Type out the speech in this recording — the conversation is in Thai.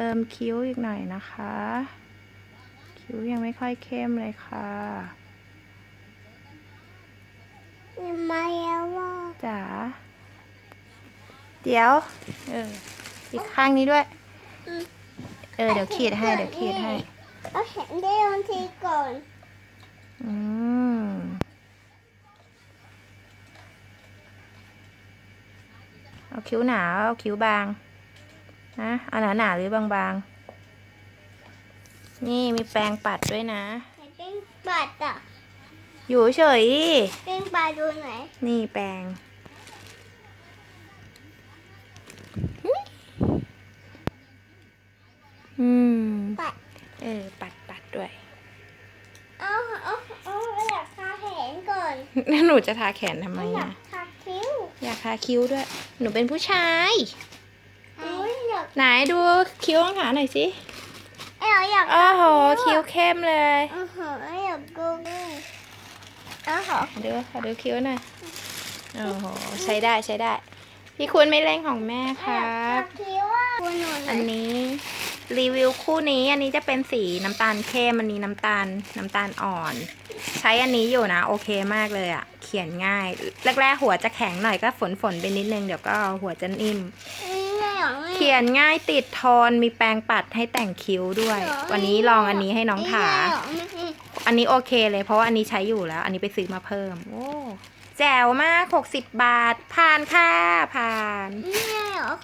เติมคิ้วอีกหน่อยนะคะ คิ้วยังไม่ค่อยเข้มเลยค่ะมาแล้วว่าจ๋าเดี๋ยวเอออีกข้างนี้ด้วย เออเดี๋ยวขีดให้เดี๋ยวขีดให้เอาเห็นได้บางทีก่อน อืมเอาคิ้วหนาเอาคิ้วบาง นะเอาหนาหนาๆหรือบางๆ นี่มีแปรงปัดด้วยนะเห็นเป็นปัดอะอยู่เฉยดิเป็นปัดดูไหนนี่แปรงอืมปัดเออปัดปัดด้วย เอาเอาเอาอยากทาแขนก่อนแล้วหนูจะทาแขนทำไมอยาอะกทาคิ้วอยากทาคิ้วด้วย หนูเป็นผู้ชายอุ้ยอยาก ไหนดูคิ้วข้างขาหน่อยสิเอ้ยอยากโอ้โหคิ้วเข้มเลยอือหืออยากกูด้วยอ้าวเหรอขอดูขอดูคิ้วหน่อยโอ้โหใช้ได้ใช้ได้ พี่คุณไม่เล่นของแม่คอยารักบทาคิ้วอะคุณหนูไหนอันนี้รีวิวคู่นี้อันนี้จะเป็นสีน้ำตาลเข้มอันนี้น้ำตาลน้ำตาลอ่อน ใช้อันนี้อยู่นะ โอเคมากเลยอะเขียนง่าย แรกๆหัวจะแข็งหน่อยก็ฝนฝนๆไปนิดนึงเดี๋ยวก็หัวจะนิ่ม ไม่อยากไม่เขียนง่ายติดทอนมีแปรงปัดให้แต่งคิ้วด้วย วันนี้ลองอันนี้ให้น้องถา อันนี้โอเคเลยเพราะว่าอันนี้ใช้อยู่แล้ว อันนี้ไปซื้อมาเพิ่ม โอ้แจ๋วมาก 60 บาท ผ่านค่ะผ่านไม่อยาก